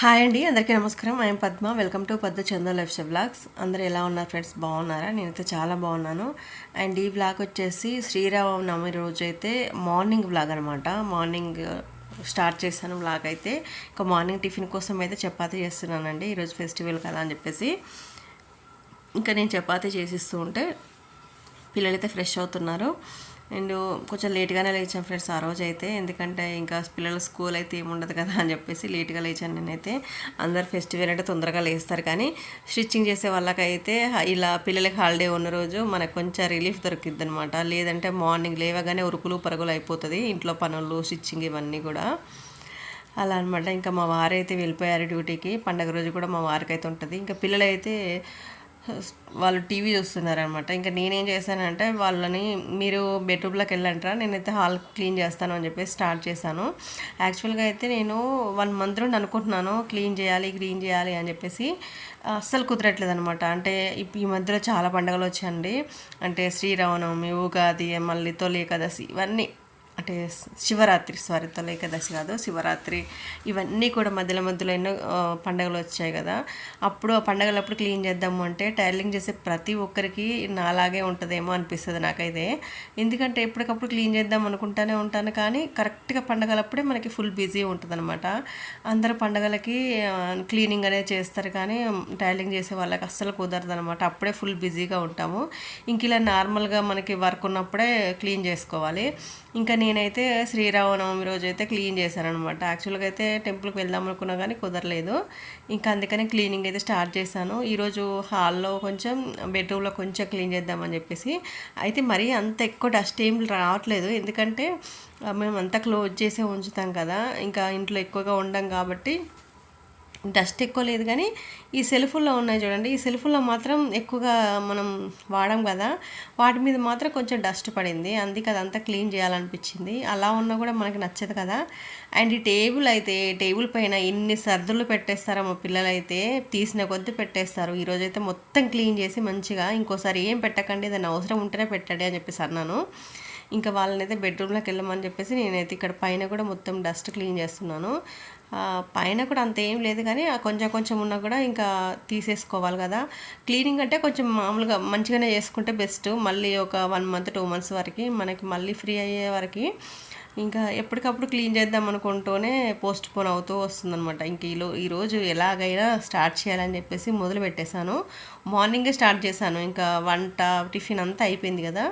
Hi అండి అందరికీ నమస్కారం. I'm Padma. Welcome to Padma Chandra lifestyle vlogs అందరూ ఎలా ఉన్నారు ఫ్రెండ్స్? బాగున్నారా? నేనైతే చాలా బాగున్నాను. అండ్ ఈ బ్లాగ్ వచ్చేసి శ్రీరామనవమి రోజు అయితే మార్నింగ్ బ్లాగ్ అనమాట మార్నింగ్ uh, స్టార్ట్ చేశాను బ్లాగ్ అయితే. ఇంకా మార్నింగ్ టిఫిన్ కోసం అయితే చపాతీ చేస్తున్నానండి. ఈరోజు ఫెస్టివల్ కదా అని చెప్పేసి. ఇంకా నేను చపాతీ చేసిస్తూ ఉంటే పిల్లలైతే ఫ్రెష్ అవుతున్నారు. అండ్ కొంచెం లేట్గానే లేచాను ఫ్రెండ్స్ ఆ రోజు అయితే ఎందుకంటే ఇంకా పిల్లల స్కూల్ అయితే ఏముండదు కదా అని చెప్పేసి లేట్గా లేచాను నేనైతే. అందరు ఫెస్టివల్ అంటే తొందరగా లేస్తారు కానీ స్టిచ్చింగ్ చేసే వాళ్ళకైతే ఇలా పిల్లలకి హాలిడే ఉన్న రోజు మనకు కొంచెం రిలీఫ్ దొరికిద్ది అనమాట లేదంటే మార్నింగ్ లేవగానే ఉరుకులు పరుగులు అయిపోతుంది ఇంట్లో పనులు స్టిచ్చింగ్ ఇవన్నీ కూడా. అలా అనమాట ఇంకా మా వారైతే వెళ్ళిపోయారు డ్యూటీకి. పండగ రోజు కూడా మా వారికి అయితే ఉంటుంది. ఇంకా పిల్లలైతే వాళ్ళు టీవీ చూస్తున్నారనమాట ఇంకా నేనేం చేశానంటే వాళ్ళని మీరు బెడ్రూమ్లోకి వెళ్ళంటారా నేనైతే హాల్ క్లీన్ చేస్తాను అని చెప్పేసి స్టార్ట్ చేశాను. యాక్చువల్గా అయితే నేను వన్ మంత్ నుండి అనుకుంటున్నాను క్లీన్ చేయాలి క్లీన్ చేయాలి అని చెప్పేసి అస్సలు కుదరట్లేదు అనమాట అంటే ఈ మధ్యలో చాలా పండుగలు వచ్చాయండి. అంటే శ్రీరామనవమి ఉగాది మళ్ళీ తొలి ఏకాదశి ఇవన్నీ అంటే శివరాత్రి సారీ తొలి ఏకాదశి కాదు శివరాత్రి ఇవన్నీ కూడా మధ్యలో మధ్యలో ఎన్నో పండగలు వచ్చాయి కదా. అప్పుడు ఆ పండగలప్పుడు క్లీన్ చేద్దాము అంటే టైలింగ్ చేసే ప్రతి ఒక్కరికి నాలాగే ఉంటుందేమో అనిపిస్తుంది నాకైతే. ఎందుకంటే ఎప్పటికప్పుడు క్లీన్ చేద్దాం అనుకుంటానే ఉంటాను కానీ కరెక్ట్గా పండగలప్పుడే మనకి ఫుల్ బిజీ ఉంటుంది అనమాట అందరు పండగలకి క్లీనింగ్ అనేది చేస్తారు కానీ టైలింగ్ చేసే వాళ్ళకి అస్సలు కుదరదు అనమాట అప్పుడే ఫుల్ బిజీగా ఉంటాము. ఇంక ఇలా నార్మల్గా మనకి వర్క్ ఉన్నప్పుడే క్లీన్ చేసుకోవాలి. ఇంకా నేనైతే శ్రీరామనవమి రోజు అయితే క్లీన్ చేశాను అనమాట యాక్చువల్గా అయితే టెంపుల్కి వెళ్దాం అనుకున్నా కానీ కుదరలేదు. ఇంకా అందుకని క్లీనింగ్ అయితే స్టార్ట్ చేశాను. ఈరోజు హాల్లో కొంచెం బెడ్రూమ్లో కొంచెం క్లీన్ చేద్దామని చెప్పేసి. అయితే మరీ అంత ఎక్కువ డస్ట్ ఏం రావట్లేదు. ఎందుకంటే మేము అంతా క్లోజ్ చేసే ఉంచుతాం కదా. ఇంకా ఇంట్లో ఎక్కువగా ఉండం కాబట్టి డస్ట్ ఎక్కువ లేదు కానీ ఈ సెల్ఫుల్లో ఉన్నాయి చూడండి. ఈ సెల్ఫుల్లో మాత్రం ఎక్కువగా మనం వాడం కదా. వాటి మీద మాత్రం కొంచెం డస్ట్ పడింది. అందుకే అదంతా క్లీన్ చేయాలనిపించింది. అలా ఉన్నా కూడా మనకి నచ్చదు కదా. అండ్ ఈ టేబుల్ అయితే టేబుల్ పైన ఇన్ని సర్దులు పెట్టేస్తారో మా పిల్లలు అయితే తీసిన కొద్ది పెట్టేస్తారు. ఈరోజు అయితే మొత్తం క్లీన్ చేసి మంచిగా ఇంకోసారి ఏం పెట్టకండి దాని అవసరం ఉంటేనే పెట్టండి అని చెప్పేసి అన్నాను. ఇంకా వాళ్ళని అయితే బెడ్రూమ్లోకి వెళ్ళమని చెప్పేసి నేనైతే ఇక్కడ పైన కూడా మొత్తం డస్ట్ క్లీన్ చేస్తున్నాను. పైన కూడా అంత ఏం లేదు కానీ కొంచెం కొంచెం ఉన్నా కూడా ఇంకా తీసేసుకోవాలి కదా. క్లీనింగ్ అంటే కొంచెం మామూలుగా మంచిగానే చేసుకుంటే బెస్ట్ మళ్ళీ ఒక వన్ మంత్ టూ మంత్స్ వరకు మనకి మళ్ళీ ఫ్రీ అయ్యే వరకు ఇంకా ఎప్పటికప్పుడు క్లీన్ చేద్దాం అనుకుంటూనే పోస్ట్ పోన్ అవుతూ వస్తుందనమాట ఇంక ఈలో ఈరోజు ఎలాగైనా స్టార్ట్ చేయాలని చెప్పేసి మొదలు పెట్టేశాను. మార్నింగే స్టార్ట్ చేశాను. ఇంకా వంట టిఫిన్ అంతా అయిపోయింది కదా.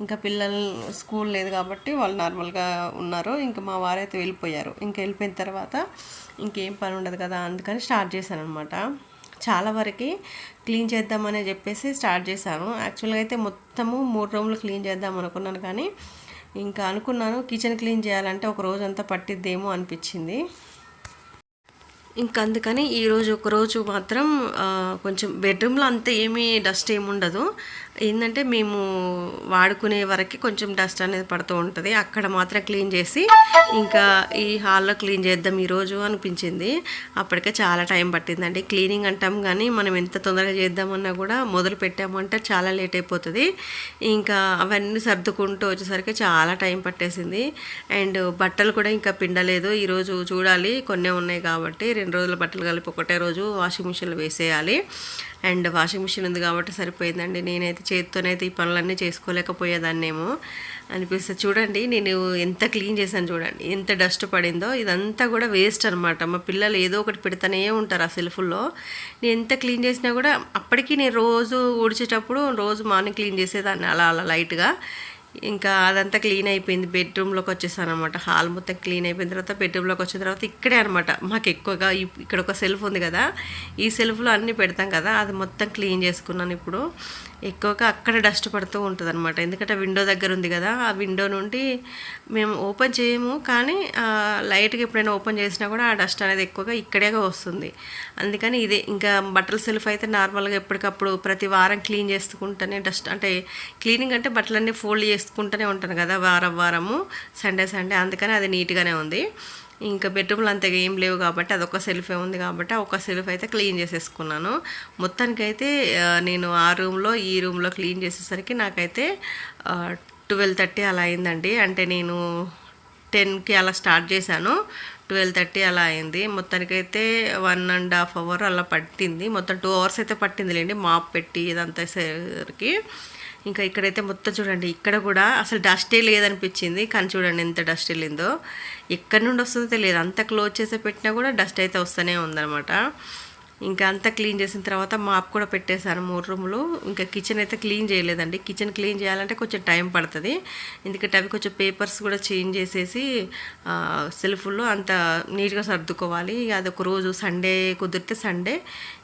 ఇంకా పిల్లలు స్కూల్ లేదు కాబట్టి వాళ్ళు నార్మల్గా ఉన్నారు. ఇంకా మా వారైతే వెళ్ళిపోయారు. ఇంకా వెళ్ళిపోయిన తర్వాత ఇంకేం పని ఉండదు కదా అందుకని స్టార్ట్ చేశాను అనమాట చాలా వరకు క్లీన్ చేద్దామని చెప్పేసి స్టార్ట్ చేశాను. యాక్చువల్గా అయితే మొత్తము మూడు రూమ్లు క్లీన్ చేద్దాం అనుకున్నాను కానీ ఇంకా అనుకున్నాను కిచెన్ క్లీన్ చేయాలంటే ఒక రోజంతా పట్టిద్దేమో అనిపించింది. ఇంకా అందుకని ఈరోజు ఒకరోజు మాత్రం కొంచెం బెడ్రూమ్లో అంత ఏమీ డస్ట్ ఏమి ఉండదు ఏంటంటే మేము వాడుకునే వరకు కొంచెం డస్ట్ అనేది పడుతూ ఉంటుంది. అక్కడ మాత్రం క్లీన్ చేసి ఇంకా ఈ హాల్లో క్లీన్ చేద్దాం ఈరోజు అనిపించింది. అప్పటికే చాలా టైం పట్టిందండి. క్లీనింగ్ అంటాం కానీ మనం ఎంత తొందరగా చేద్దామన్నా కూడా మొదలు పెట్టామంటే చాలా లేట్ అయిపోతుంది. ఇంకా అవన్నీ సర్దుకుంటూ వచ్చేసరికి చాలా టైం పట్టేసింది. అండ్ బట్టలు కూడా ఇంకా పిండలేదు. ఈరోజు చూడాలి. కొన్ని ఉన్నాయి కాబట్టి రెండు రోజుల బట్టలు కలిపి ఒకటే రోజు వాషింగ్ మిషన్లో వేసేయాలి. అండ్ వాషింగ్ మిషన్ ఉంది కాబట్టి సరిపోయిందండి. నేనైతే చేతితోనైతే ఈ పనులన్నీ చేసుకోలేకపోయేదాన్నేమో అనిపిస్తుంది. చూడండి నేను ఎంత క్లీన్ చేశాను చూడండి ఎంత డస్ట్ పడిందో ఇదంతా కూడా వేస్ట్ అనమాట మా పిల్లలు ఏదో ఒకటి పెడతానే ఉంటారు ఆ సెల్ఫుల్లో నేను ఎంత క్లీన్ చేసినా కూడా అప్పటికి నేను రోజు ఊడ్చేటప్పుడు రోజు మార్నింగ్ క్లీన్ చేసేదాన్ని అలా అలా లైట్గా. ఇంకా అదంతా క్లీన్ అయిపోయింది. బెడ్రూమ్లోకి వచ్చేసాను అనమాట హాల్ మొత్తం క్లీన్ అయిపోయిన తర్వాత బెడ్రూమ్లోకి వచ్చిన తర్వాత ఇక్కడే అనమాట మాకు ఎక్కువగా ఇక్కడ ఒక సెల్ఫ్ ఉంది కదా ఈ సెల్ఫ్లో అన్నీ పెడతాం కదా అది మొత్తం క్లీన్ చేసుకున్నాను ఇప్పుడు. ఎక్కువగా అక్కడ డస్ట్ పడుతూ ఉంటుంది అనమాట ఎందుకంటే విండో దగ్గర ఉంది కదా ఆ విండో నుండి మేము ఓపెన్ చేయము కానీ లైట్గా ఎప్పుడైనా ఓపెన్ చేసినా కూడా ఆ డస్ట్ అనేది ఎక్కువగా ఇక్కడే వస్తుంది. అందుకని ఇదే ఇంకా బట్టల సెల్ఫ్ అయితే నార్మల్గా ఎప్పటికప్పుడు ప్రతి వారం క్లీన్ చేసుకుంటూనే డస్ట్ అంటే క్లీనింగ్ అంటే బట్టలన్నీ ఫోల్డ్ చేసుకుంటూనే ఉంటాను కదా వారం వారము సండే సండే అందుకని అది నీట్గానే ఉంది. ఇంకా బెడ్రూమ్లో అంతగా ఏం లేవు కాబట్టి అదొక సెల్ఫే ఉంది కాబట్టి ఒక సెల్ఫ్ అయితే క్లీన్ చేసేసుకున్నాను. మొత్తానికైతే నేను ఆ రూమ్లో ఈ రూమ్లో క్లీన్ చేసేసరికి నాకైతే ట్వెల్వ్ థర్టీ అలా అయిందండి. అంటే నేను టెన్కి అలా స్టార్ట్ చేశాను. ట్వెల్వ్ థర్టీ అలా అయింది. మొత్తానికైతే వన్ అండ్ హాఫ్ అవర్ అలా పట్టింది. మొత్తం టూ అవర్స్ అయితే పట్టింది లేండి మాప్ పెట్టి ఇదంతా సరికి. ఇంకా ఇక్కడైతే మొత్తం చూడండి ఇక్కడ కూడా అసలు డస్టే లేదనిపించింది కానీ చూడండి ఎంత డస్ట్ వెళ్ళిందో ఎక్కడి నుండి వస్తుందో తెలియదు. అంత క్లోజ్ చేసి పెట్టినా కూడా డస్ట్ అయితే వస్తూనే ఉందన్నమాట. ఇంకా అంతా క్లీన్ చేసిన తర్వాత మాప్ కూడా పెట్టేశాను మూడు రూములు. ఇంకా కిచెన్ అయితే క్లీన్ చేయలేదండి. కిచెన్ క్లీన్ చేయాలంటే కొంచెం టైం పడుతుంది. ఎందుకంటే అవి కొంచెం పేపర్స్ కూడా చేంజ్ చేసేసి సెల్ఫ్లో అంత నీట్గా సర్దుకోవాలి. అది ఒక రోజు సండే కుదిరితే సండే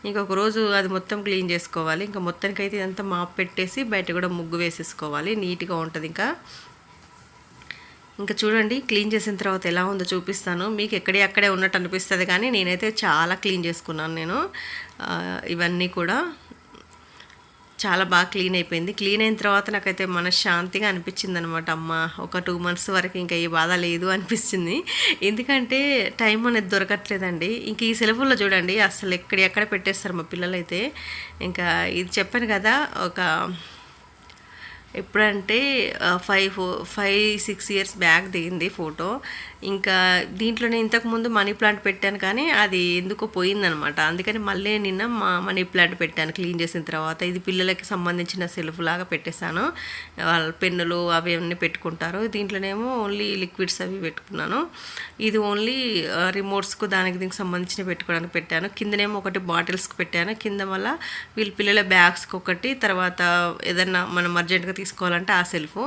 ఇంకొక రోజు అది మొత్తం క్లీన్ చేసుకోవాలి. ఇంకా మొత్తానికి అయితే ఇదంతా మాప్ పెట్టేసి బయట కూడా ముగ్గు వేసేసుకోవాలి. నీట్గా ఉంటుంది ఇంకా. ఇంకా చూడండి క్లీన్ చేసిన తర్వాత ఎలా ఉందో చూపిస్తాను. మీకు ఎక్కడే అక్కడే ఉన్నట్టు అనిపిస్తుంది కానీ నేనైతే చాలా క్లీన్ చేసుకున్నాను నేను. ఇవన్నీ కూడా చాలా బాగా క్లీన్ అయిపోయింది. క్లీన్ అయిన తర్వాత నాకైతే మనశ్శాంతిగా అనిపించింది అనమాట అమ్మ ఒక టూ మంత్స్ వరకు ఇంకా ఏ బాధ లేదు అనిపించింది ఎందుకంటే టైం అనేది దొరకట్లేదండి. ఇంక ఈ సెలవుల్లో చూడండి అసలు ఎక్కడ ఎక్కడ పెట్టేస్తారు మా పిల్లలైతే. ఇంకా ఇది చెప్పాను కదా ఒక ఎప్పుడంటే five five six years back దిగింది ఫోటో ఇంకా దీంట్లోనే ఇంతకుముందు మనీ ప్లాంట్ పెట్టాను కానీ అది ఎందుకో పోయిందనమాట. అందుకని మళ్ళీ నిన్న మా మనీ ప్లాంట్ పెట్టాను క్లీన్ చేసిన తర్వాత. ఇది పిల్లలకి సంబంధించిన సెల్ఫ్ లాగా పెట్టేశాను. వాళ్ళ పెన్నులు అవి అన్నీ పెట్టుకుంటారు. దీంట్లోనేమో ఓన్లీ లిక్విడ్స్ అవి పెట్టుకున్నాను. ఇది ఓన్లీ రిమోట్స్కు దానికి దీనికి సంబంధించిన పెట్టుకోవడానికి పెట్టాను. కిందనేమో ఒకటి బాటిల్స్కి పెట్టాను. కింద వల్ల వీళ్ళ పిల్లల బ్యాగ్స్కి ఒకటి తర్వాత ఏదన్నా మనం అర్జెంట్గా తీసుకోవాలంటే ఆ సెల్ఫ్.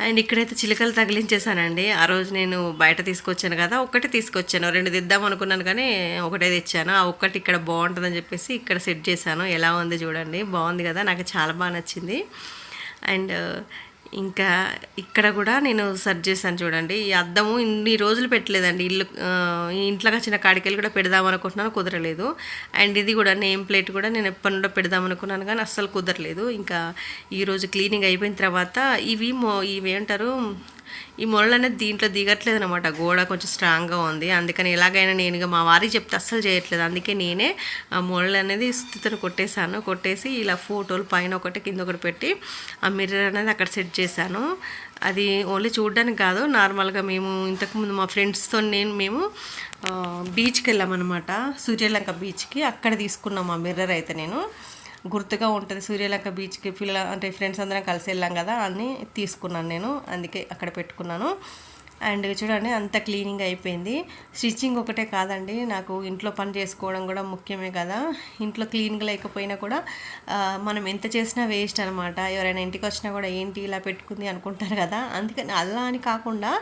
అండ్ ఇక్కడైతే చిలకలు తగిలించేసానండి ఆ రోజు నేను బయట తీసుకొచ్చాను కదా ఒకటి తీసుకొచ్చాను. రెండు తెద్దాం అనుకున్నాను కానీ ఒకటే తెచ్చాను. ఆ ఒక్కటి ఇక్కడ బాగుంటుందని చెప్పేసి ఇక్కడ సెట్ చేశాను. ఎలా ఉంది చూడండి. బాగుంది కదా నాకు చాలా బాగా నచ్చింది. అండ్ ఇంకా ఇక్కడ కూడా నేను సర్చ్ చేశాను చూడండి. ఈ అద్దము ఇన్ని రోజులు పెట్టలేదండి. ఇల్లు ఇంట్లోకి వచ్చిన కాడికెళ్ళి కూడా పెడదాం అనుకుంటున్నాను కుదరలేదు. అండ్ ఇది కూడా నేమ్ ప్లేట్ కూడా నేను ఎప్పటి నుండో పెడదాం అనుకున్నాను కానీ అస్సలు కుదరలేదు. ఇంకా ఈరోజు క్లీనింగ్ అయిపోయిన తర్వాత ఇవి మో ఇవి ఏంటారు ఈ మొరలు అనేది దీంట్లో దిగట్లేదు అనమాట గోడ కొంచెం స్ట్రాంగ్గా ఉంది. అందుకని ఎలాగైనా నేనుగా మా వారికి చెప్తే అస్సలు చేయట్లేదు. అందుకే నేనే ఆ మొరలు అనేది స్థితిని కొట్టేశాను. కొట్టేసి ఇలా ఫోటోలు పైన ఒకటి కింద ఒకటి పెట్టి ఆ మిర్రర్ అనేది అక్కడ సెట్ చేశాను. అది ఓన్లీ చూడడానికి కాదు నార్మల్గా మేము ఇంతకుముందు మా ఫ్రెండ్స్తో నేను మేము బీచ్కి వెళ్ళామన్నమాట. సూర్యలంక బీచ్కి అక్కడ తీసుకున్నాం ఆ మిర్రర్ అయితే నేను. గుర్తుగా ఉంటుంది. సూర్యలంక బీచ్కి పిల్లల అంటే ఫ్రెండ్స్ అందరం కలిసి వెళ్ళాం కదా అన్ని తీసుకున్నాను నేను. అందుకే అక్కడ పెట్టుకున్నాను. అండ్ చూడండి అంత క్లీనింగ్ అయిపోయింది. స్టిచ్చింగ్ ఒకటే కాదండి. నాకు ఇంట్లో పని చేసుకోవడం కూడా ముఖ్యమే కదా. ఇంట్లో క్లీన్గా లేకపోయినా కూడా మనం ఎంత చేసినా వేస్ట్ అనమాట ఎవరైనా ఇంటికి వచ్చినా కూడా ఏంటి ఇలా పెట్టుకుంది అనుకుంటారు కదా. అందుకని అలా అని కాకుండా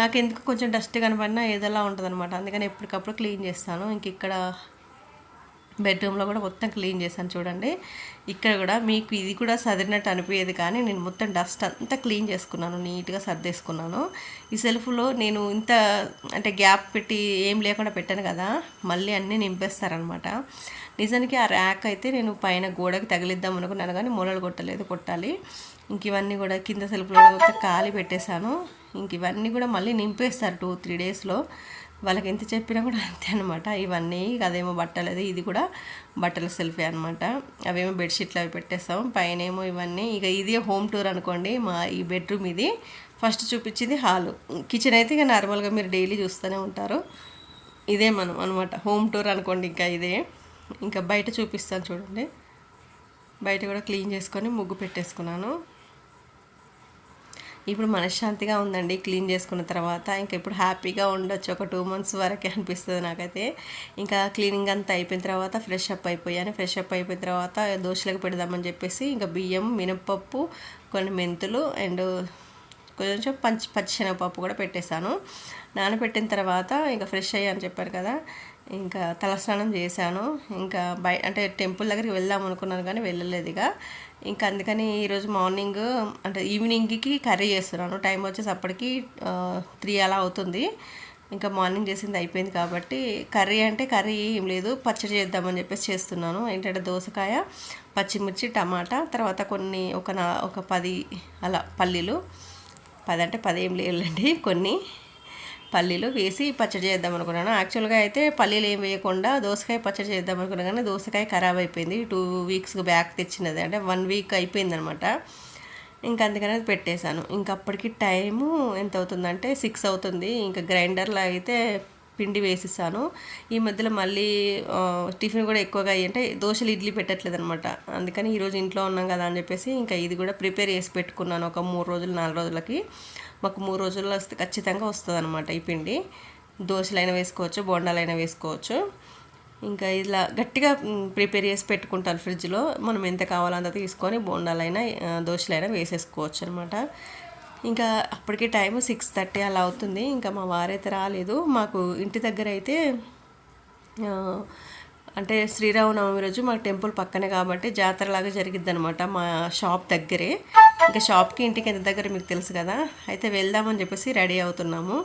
నాకు ఎందుకు కొంచెం డస్ట్ కనపడినా ఏదోలా ఉంటుంది అనమాట అందుకని ఎప్పటికప్పుడు క్లీన్ చేస్తాను. ఇంక ఇక్కడ బెడ్రూమ్లో కూడా మొత్తం క్లీన్ చేశాను చూడండి. ఇక్కడ కూడా మీకు ఇది కూడా సదిరినట్టు అనిపించేది కానీ నేను మొత్తం డస్ట్ అంతా క్లీన్ చేసుకున్నాను నీట్గా సర్దేసుకున్నాను. ఈ సెల్ఫ్లో నేను ఇంత అంటే గ్యాప్ పెట్టి ఏం లేకుండా పెట్టాను కదా మళ్ళీ అన్నీ నింపేస్తారనమాట. నిజానికి ఆ ర్యాక్ అయితే నేను పైన గోడకి తగిలిద్దాం అనుకున్నాను కానీ మూలలు కొట్టలేదు కొట్టాలి. ఇంక ఇవన్నీ కూడా కింద సెల్ఫ్లో కూడా ఖాళీ పెట్టేశాను. ఇంక ఇవన్నీ కూడా మళ్ళీ నింపేస్తారు టూ త్రీ డేస్లో. వాళ్ళకి ఎంత చెప్పినా కూడా అంతే అనమాట ఇవన్నీ అదేమో బట్టలు అది ఇది కూడా బట్టల సెల్ఫే అనమాట అవేమో బెడ్షీట్లు అవి పెట్టేస్తాం. పైన ఏమో ఇవన్నీ ఇక ఇది హోమ్ టూర్ అనుకోండి మా ఈ బెడ్రూమ్ ఇది. ఫస్ట్ చూపించింది హాలు. కిచెన్ అయితే ఇక నార్మల్గా మీరు డైలీ చూస్తూనే ఉంటారు. ఇదే మనం అనమాట హోమ్ టూర్ అనుకోండి ఇంకా ఇదే. ఇంకా బయట చూపిస్తాను చూడండి. బయట కూడా క్లీన్ చేసుకొని ముగ్గు పెట్టేసుకున్నాను. ఇప్పుడు మనశ్శాంతిగా ఉందండి క్లీన్ చేసుకున్న తర్వాత. ఇంకా ఇప్పుడు హ్యాపీగా ఉండొచ్చు ఒక టూ మంత్స్ వరకే అనిపిస్తుంది నాకైతే. ఇంకా క్లీనింగ్ అంతా అయిపోయిన తర్వాత ఫ్రెష్ అప్ అయిపోయాను. ఫ్రెష్ అప్ అయిపోయిన తర్వాత దోశలకు పెడదామని చెప్పేసి ఇంకా బియ్యం మినప్పప్పు కొన్ని మెంతులు అండ్ కొంచెం పంచి పచ్చిశనగపప్పు కూడా పెట్టేశాను. నానబెట్టిన తర్వాత ఇంకా ఫ్రెష్ అయ్యాను చెప్పారు కదా. ఇంకా తలస్నానం చేశాను. ఇంకా బయ అంటే టెంపుల్ దగ్గరికి వెళ్దాం అనుకున్నాను కానీ వెళ్ళలేదు ఇక. ఇంకా అందుకని ఈరోజు మార్నింగ్ అంటే ఈవినింగ్కి కర్రీ చేస్తున్నాను. టైం వచ్చేసి అప్పటికి త్రీ అలా అవుతుంది. ఇంకా మార్నింగ్ చేసింది అయిపోయింది కాబట్టి కర్రీ అంటే కర్రీ ఏం లేదు. పచ్చడి చేద్దామని చెప్పేసి చేస్తున్నాను. ఏంటంటే దోసకాయ పచ్చిమిర్చి టమాటా తర్వాత కొన్ని ఒక నా ఒక పది అలా పల్లీలు. పది అంటే పది ఏం లేవులేండి కొన్ని పల్లీలు వేసి పచ్చడి చేద్దాం అనుకున్నాను. యాక్చువల్గా అయితే పల్లీలు ఏం వేయకుండా దోసకాయ పచ్చడి చేద్దాం అనుకున్నాను కానీ దోసకాయ ఖరాబ్ అయిపోయింది. టూ వీక్స్ బ్యాక్ తెచ్చినది. అంటే వన్ వీక్ అయిపోయింది అనమాట ఇంకా అందుకని అది పెట్టేశాను. ఇంకా అప్పటికి టైము ఎంత అవుతుందంటే సిక్స్ అవుతుంది. ఇంకా గ్రైండర్లో అయితే పిండి వేసిస్తాను. ఈ మధ్యలో మళ్ళీ టిఫిన్ కూడా ఎక్కువగా అయ్యి అంటే దోశలు ఇడ్లీ పెట్టట్లేదు అనమాట అందుకని ఈరోజు ఇంట్లో ఉన్నాం కదా అని చెప్పేసి ఇంకా ఇది కూడా ప్రిపేర్ చేసి పెట్టుకున్నాను ఒక మూడు రోజులు నాలుగు రోజులకి. మాకు మూడు రోజుల్లో వస్తే ఖచ్చితంగా వస్తుంది అనమాట ఈ పిండి. దోశలైనా వేసుకోవచ్చు బోండాలైనా వేసుకోవచ్చు. ఇంకా ఇలా గట్టిగా ప్రిపేర్ చేసి పెట్టుకుంటాను ఫ్రిడ్జ్లో. మనం ఎంత కావాలో అంత తీసుకొని బోండాలైనా దోశలైనా వేసేసుకోవచ్చు అనమాట ఇంకా అప్పటికి టైం సిక్స్ థర్టీ అలా అవుతుంది. ఇంకా మా వారైతే రాలేదు. మాకు ఇంటి దగ్గర అయితే అంటే శ్రీరామనవమి రోజు మాకు టెంపుల్ పక్కనే కాబట్టి జాతరలాగా జరిగిద్ది అనమాట మా షాప్ దగ్గరే. ఇంకా షాప్కి ఇంటికి ఎంత దగ్గర మీకు తెలుసు కదా? అయితే వెళ్దామని చెప్పేసి రెడీ అవుతున్నాము.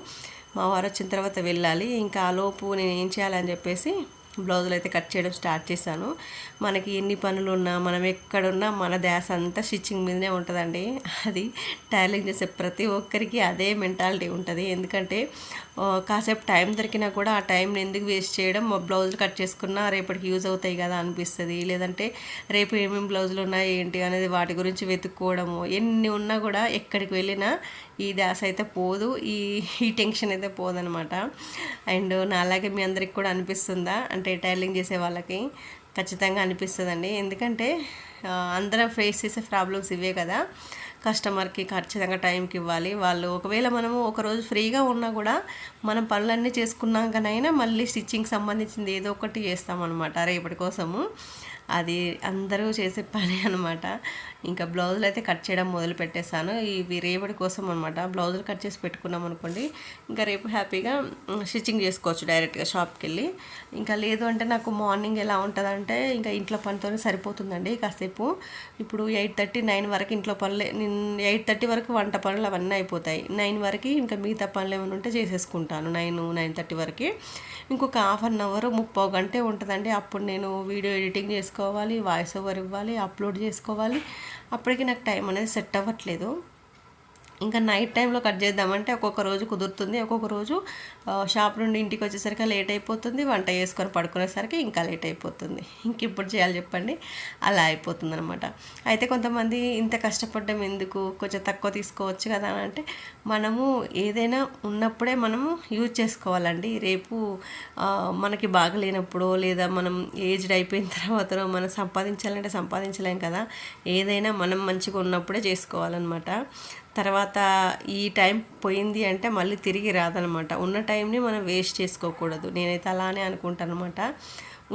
మా వారు వచ్చిన తర్వాత వెళ్ళాలి. ఇంకా ఆ లోపు నేను ఏం చేయాలని చెప్పేసి బ్లౌజులు అయితే కట్ చేయడం స్టార్ట్ చేశాను. మనకి ఎన్ని పనులు ఉన్నా మనం ఎక్కడున్నా మన ధ్యాస అంతా స్టిచ్చింగ్ మీదనే ఉంటుందండి. అది టైలింగ్ చేసే ప్రతి ఒక్కరికి అదే మెంటాలిటీ ఉంటుంది. ఎందుకంటే కాసేపు టైం దొరికినా కూడా ఆ టైంని ఎందుకు వేస్ట్ చేయడం బ్లౌజులు కట్ చేసుకున్నా రేపటికి యూజ్ అవుతాయి కదా అనిపిస్తుంది. లేదంటే రేపు ఏమేమి బ్లౌజులు ఉన్నాయి ఏంటి అనేది వాటి గురించి వెతుక్కోవడము ఎన్ని ఉన్నా కూడా ఎక్కడికి వెళ్ళినా ఈ ధ్యాస అయితే పోదు ఈ ఈ టెన్షన్ అయితే పోదనమాట. అండ్ నా అలాగే మీ అందరికి కూడా అనిపిస్తుందా? అంటే టైలింగ్ చేసే వాళ్ళకి ఖచ్చితంగా అనిపిస్తుందండి. ఎందుకంటే అందరం ఫేస్ చేసే ప్రాబ్లమ్స్ ఇవే కదా. కస్టమర్కి ఖచ్చితంగా టైంకి ఇవ్వాలి. వాళ్ళు ఒకవేళ మనము ఒకరోజు ఫ్రీగా ఉన్నా కూడా మనం పనులన్నీ చేసుకున్నాకనైనా మళ్ళీ స్టిచ్చింగ్ సంబంధించింది ఏదో ఒకటి చేస్తామన్నమాట రేపటి కోసము. అది అందరూ చేసే పని అనమాట ఇంకా బ్లౌజులు అయితే కట్ చేయడం మొదలు పెట్టేశాను. ఇవి రేపటి కోసం అనమాట బ్లౌజులు కట్ చేసి పెట్టుకున్నాం అనుకోండి ఇంకా రేపు హ్యాపీగా స్టిచ్చింగ్ చేసుకోవచ్చు డైరెక్ట్గా షాప్కి వెళ్ళి ఇంకా లేదు అంటే నాకు మార్నింగ్ ఎలా ఉంటుందంటే ఇంకా ఇంట్లో పనితోనే సరిపోతుందండి కాసేపు. ఇప్పుడు ఎయిట్ థర్టీ నైన్ వరకు ఇంట్లో పనులే ఎయిట్ థర్టీ వరకు వంట పనులు అవన్నీ అయిపోతాయి. నైన్ వరకు ఇంకా మిగతా పనులు ఏమైనా ఉంటే చేసేసుకుంటాను నైన్ నైన్ థర్టీ వరకు. ఇంకొక హాఫ్ అన్ అవర్ ముప్పో గంటే ఉంటుందండి. అప్పుడు నేను వీడియో ఎడిటింగ్ చేసుకోవాలి వాయిస్ ఓవర్ ఇవ్వాలి అప్లోడ్ చేసుకోవాలి. అప్పటికి నాకు టైం అనేది సెట్ అవ్వట్లేదు. ఇంకా నైట్ టైంలో కట్ చేద్దామంటే ఒక్కొక్క రోజు కుదురుతుంది. ఒక్కొక్క రోజు షాప్ నుండి ఇంటికి వచ్చేసరికి లేట్ అయిపోతుంది. వంట చేసుకొని పడుకునేసరికి ఇంకా లేట్ అయిపోతుంది. ఇంక ఇప్పుడు చేయాలి చెప్పండి. అలా అయిపోతుంది అనమాట అయితే కొంతమంది ఇంత కష్టపడ్డం ఎందుకు? కొంచెం తక్కువ తీసుకోవచ్చు కదా అని అంటే మనము ఏదైనా ఉన్నప్పుడే మనము యూజ్ చేసుకోవాలండి. రేపు మనకి బాగలేనప్పుడు లేదా మనం ఏజ్డ్ అయిపోయిన తర్వాత మనం సంపాదించాలంటే సంపాదించలేం కదా. ఏదైనా మనం మంచిగా ఉన్నప్పుడే చేసుకోవాలన్నమాట. తర్వాత ఈ టైం పోయింది అంటే మళ్ళీ తిరిగి రాదనమాట. ఉన్న టైంని మనం వేస్ట్ చేసుకోకూడదు. నేనైతే అలానే అనుకుంటాను అనమాట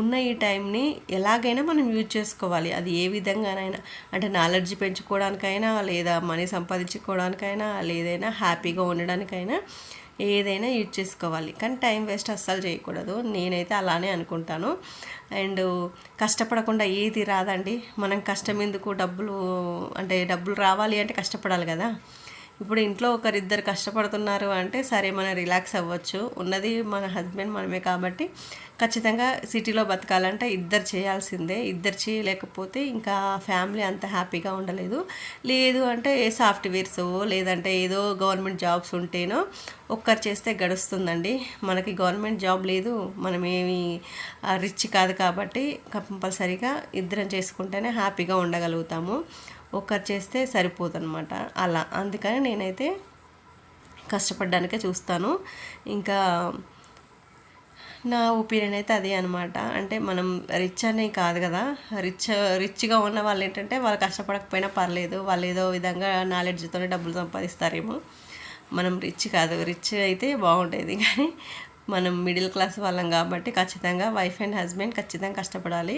ఉన్న ఈ టైంని ఎలాగైనా మనం యూజ్ చేసుకోవాలి. అది ఏ విధంగానైనా అంటే నాలెడ్జ్ పెంచుకోవడానికైనా లేదా మనీ సంపాదించుకోవడానికైనా లేదైనా హ్యాపీగా ఉండడానికైనా ఏదైనా యూజ్ చేసుకోవాలి. కానీ టైం వేస్ట్ అస్సలు చేయకూడదు. నేనైతే అలానే అనుకుంటాను. అండ్ కష్టపడకుండా ఏది రాదండి. మనం కష్టం ఎందుకు డబ్బులు అంటే డబ్బులు రావాలి అంటే కష్టపడాలి కదా. ఇప్పుడు ఇంట్లో ఒకరిద్దరు కష్టపడుతున్నారు అంటే సరే మనం రిలాక్స్ అవ్వచ్చు. ఉన్నది మన హస్బెండ్ మనమే కాబట్టి ఖచ్చితంగా సిటీలో బతకాలంటే ఇద్దరు చేయాల్సిందే. ఇద్దరు చేయలేకపోతే ఇంకా ఫ్యామిలీ అంత హ్యాపీగా ఉండలేదు. లేదు అంటే ఏ సాఫ్ట్వేర్స్ లేదంటే ఏదో గవర్నమెంట్ జాబ్స్ ఉంటేనో ఒక్కరు చేస్తే గడుస్తుందండి. మనకి గవర్నమెంట్ జాబ్ లేదు మనం ఏమి రిచ్ కాదు కాబట్టి కంపల్సరీగా ఇద్దరం చేసుకుంటేనే హ్యాపీగా ఉండగలుగుతాము. ఒక్కరు చేస్తే సరిపోదన్నమాట. అలా. అందుకని నేనైతే కష్టపడడానికే చూస్తాను. ఇంకా నా ఒపీనియన్ అయితే అదే అనమాట అంటే మనం రిచ్ అనే కాదు కదా. రిచ్ రిచ్గా ఉన్న వాళ్ళు ఏంటంటే వాళ్ళు కష్టపడకపోయినా పర్లేదు. వాళ్ళు ఏదో విధంగా నాలెడ్జ్తోనే డబ్బులు సంపాదిస్తారేమో. మనం రిచ్ కాదు. రిచ్ అయితే బాగుండేది. కానీ మనం మిడిల్ క్లాస్ వాళ్ళం కాబట్టి ఖచ్చితంగా వైఫ్ అండ్ హస్బెండ్ ఖచ్చితంగా కష్టపడాలి.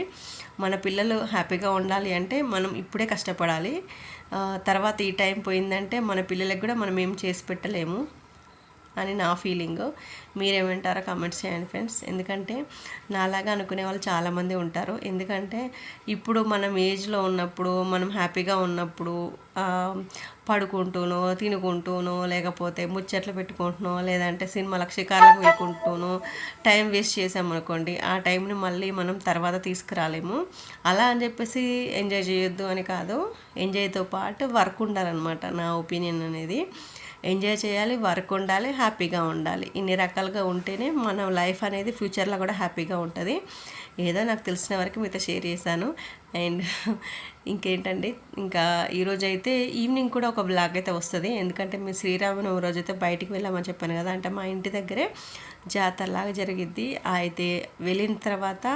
మన పిల్లలు హ్యాపీగా ఉండాలి అంటే మనం ఇప్పుడే కష్టపడాలి. తర్వాత ఈ టైం పోయిందంటే మన పిల్లలకు కూడా మనం ఏం చేసి పెట్టలేము. అని నా ఫీలింగ్ మీరేమంటారో కమెంట్స్ చేయండి ఫ్రెండ్స్ ఎందుకంటే నాలాగా అనుకునే వాళ్ళు చాలామంది ఉంటారు. ఎందుకంటే ఇప్పుడు మనం ఏజ్లో ఉన్నప్పుడు మనం హ్యాపీగా ఉన్నప్పుడు పడుకుంటూనో తినుకుంటూనో లేకపోతే ముచ్చట్లు పెట్టుకుంటునో లేదంటే సినిమాలకు షికార్లకు వెళ్ళుకుంటూనో టైం వేస్ట్ చేసామనుకోండి ఆ టైంని మళ్ళీ మనం తర్వాత తీసుకురాలేము. అలా అని చెప్పేసి ఎంజాయ్ చేయొద్దు అని కాదు. ఎంజాయ్తో పాటు వర్క్ ఉండాలన్నమాట నా ఒపీనియన్ అనేది. ఎంజాయ్ చేయాలి వర్క్ ఉండాలి హ్యాపీగా ఉండాలి. ఇన్ని రకాలుగా ఉంటేనే మన లైఫ్ అనేది ఫ్యూచర్లో కూడా హ్యాపీగా ఉంటుంది. ఏదో నాకు తెలిసిన వరకు మీతో షేర్ చేశాను. అండ్ ఇంకేంటండి? ఇంకా ఈరోజు అయితే ఈవినింగ్ కూడా ఒక బ్లాగ్ అయితే వస్తుంది. ఎందుకంటే మేము శ్రీరామనవమి రోజు అయితే బయటికి వెళ్ళామని చెప్పాను కదా అంటే మా ఇంటి దగ్గరే జాతరలాగా జరిగిద్ది. అయితే వెళ్ళిన తర్వాత